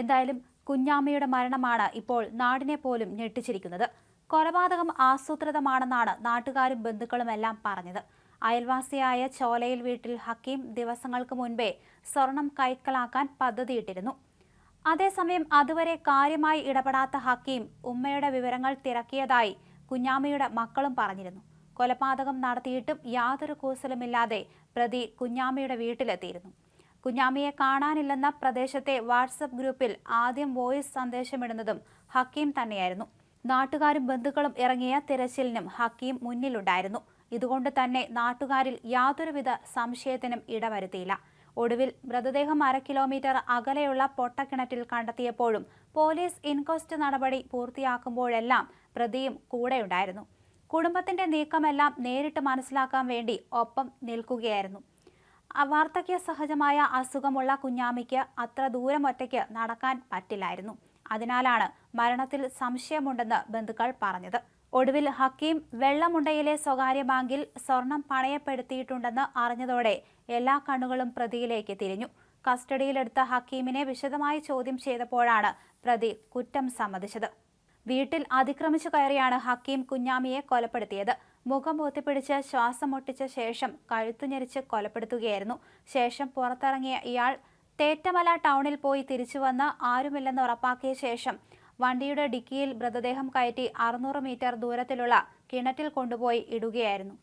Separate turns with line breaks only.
എന്തായാലും കുഞ്ഞാമ്മയുടെ മരണമാണ് ഇപ്പോൾ നാടിനെ പോലും ഞെട്ടിച്ചിരിക്കുന്നത്. കൊലപാതകം ആസൂത്രിതമാണെന്നാണ് നാട്ടുകാരും ബന്ധുക്കളുമെല്ലാം പറഞ്ഞത്. അയൽവാസിയായ ചോലയിൽ വീട്ടിൽ ഹക്കീം ദിവസങ്ങൾക്ക് മുൻപേ സ്വർണം കൈക്കലാക്കാൻ പദ്ധതിയിട്ടിരുന്നു. അതേസമയം അതുവരെ കാര്യമായി ഇടപെടാത്ത ഹക്കീം ഉമ്മയുടെ വിവരങ്ങൾ തിരക്കിയതായി കുഞ്ഞാമ്മയുടെ മക്കളും പറഞ്ഞിരുന്നു. കൊലപാതകം നടത്തിയിട്ടും യാതൊരു കൂസലുമില്ലാതെ പ്രതി കുഞ്ഞാമ്മയുടെ വീട്ടിലെത്തിയിരുന്നു. കുഞ്ഞാമ്മയെ കാണാനില്ലെന്ന പ്രദേശത്തെ വാട്സപ്പ് ഗ്രൂപ്പിൽ ആദ്യം വോയിസ് സന്ദേശമിടുന്നതും ഹക്കീം തന്നെയായിരുന്നു. നാട്ടുകാരും ബന്ധുക്കളും ഇറങ്ങിയ തിരച്ചിലിനും ഹക്കീം മുന്നിലുണ്ടായിരുന്നു. ഇതുകൊണ്ട് തന്നെ നാട്ടുകാരിൽ യാതൊരുവിധ സംശയത്തിനും ഇടവരുത്തിയില്ല. ഒടുവിൽ മൃതദേഹം അര കിലോമീറ്റർ അകലെയുള്ള പൊട്ടക്കിണറ്റിൽ കണ്ടെത്തിയപ്പോഴും പോലീസ് ഇൻക്വസ്റ്റ് നടപടി പൂർത്തിയാക്കുമ്പോഴെല്ലാം പ്രതിയും കൂടെയുണ്ടായിരുന്നു. കുടുംബത്തിന്റെ നീക്കമെല്ലാം നേരിട്ട് മനസ്സിലാക്കാൻ വേണ്ടി ഒപ്പം നിൽക്കുകയായിരുന്നു. വാർദ്ധക്യ സഹജമായ അസുഖമുള്ള കുഞ്ഞാമിക്ക് അത്ര ദൂരം ഒറ്റയ്ക്ക് നടക്കാൻ പറ്റില്ലായിരുന്നു. അതിനാലാണ് മരണത്തിൽ സംശയമുണ്ടെന്ന് ബന്ധുക്കൾ പറഞ്ഞത്. ഒടുവിൽ ഹക്കീം വെള്ളമുണ്ടയിലെ സ്വകാര്യ ബാങ്കിൽ സ്വർണം പണയപ്പെടുത്തിയിട്ടുണ്ടെന്ന് അറിഞ്ഞതോടെ എല്ലാ കണ്ണുകളും പ്രതിയിലേക്ക് തിരിഞ്ഞു. കസ്റ്റഡിയിലെടുത്ത ഹക്കീമിനെ വിശദമായി ചോദ്യം ചെയ്തപ്പോഴാണ് പ്രതി കുറ്റം സമ്മതിച്ചത്. വീട്ടിൽ അതിക്രമിച്ചു കയറിയാണ് ഹക്കീം കുഞ്ഞാമിയെ കൊലപ്പെടുത്തിയത്. മുഖം പൊത്തിപ്പിടിച്ച് ശ്വാസം മുട്ടിച്ച ശേഷം കഴുത്തുഞെരിച്ച് കൊലപ്പെടുത്തുകയായിരുന്നു. ശേഷം പുറത്തിറങ്ങിയ ഇയാൾ തേറ്റമല ടൗണിൽ പോയി തിരിച്ചു തിരിച്ചുവന്ന് ആരുമില്ലെന്ന് ഉറപ്പാക്കിയ ശേഷം വണ്ടിയുടെ ഡിക്കിയിൽ മൃതദേഹം കയറ്റി അറുന്നൂറ് മീറ്റർ ദൂരത്തിലുള്ള കിണറ്റിൽ കൊണ്ടുപോയി ഇടുകയായിരുന്നു.